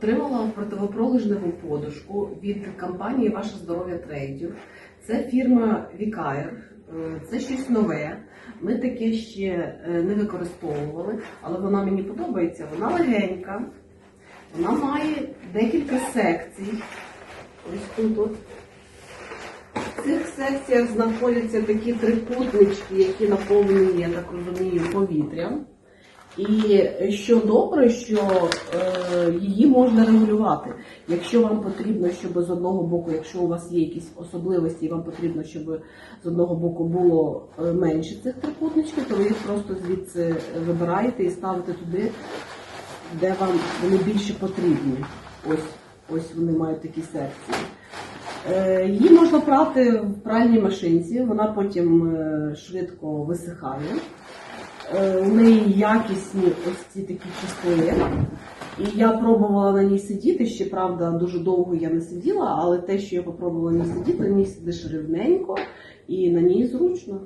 Отримала противопролежневу подушку від компанії Ваше здоров'я трейдів. Це фірма Вікаєр. Е, Це щось нове. Ми таке ще е, не використовували, але вона мені подобається. Вона легенька, вона має декілька секцій. Ось тут. От. В цих секціях знаходяться такі трикутнички, які наповнені, я так розумію, повітрям. І що добре, що е, її можна регулювати. Якщо вам потрібно, щоб з одного боку, якщо у вас є якісь особливості, і вам потрібно, щоб з одного боку було е, менше цих трикутничків, то ви їх просто звідси вибираєте і ставите туди, де вам вони більше потрібні. Ось, ось вони мають такі секції. Е, Її можна прати в пральній машинці, вона потім е, швидко висихає. Е, У неї якісні ось ці такі частини. І я пробувала на ній сидіти. Ще правда, дуже довго я не сиділа, але те, що я попробувала на ній сидіти, на ній сидиш рівненько і на ній зручно.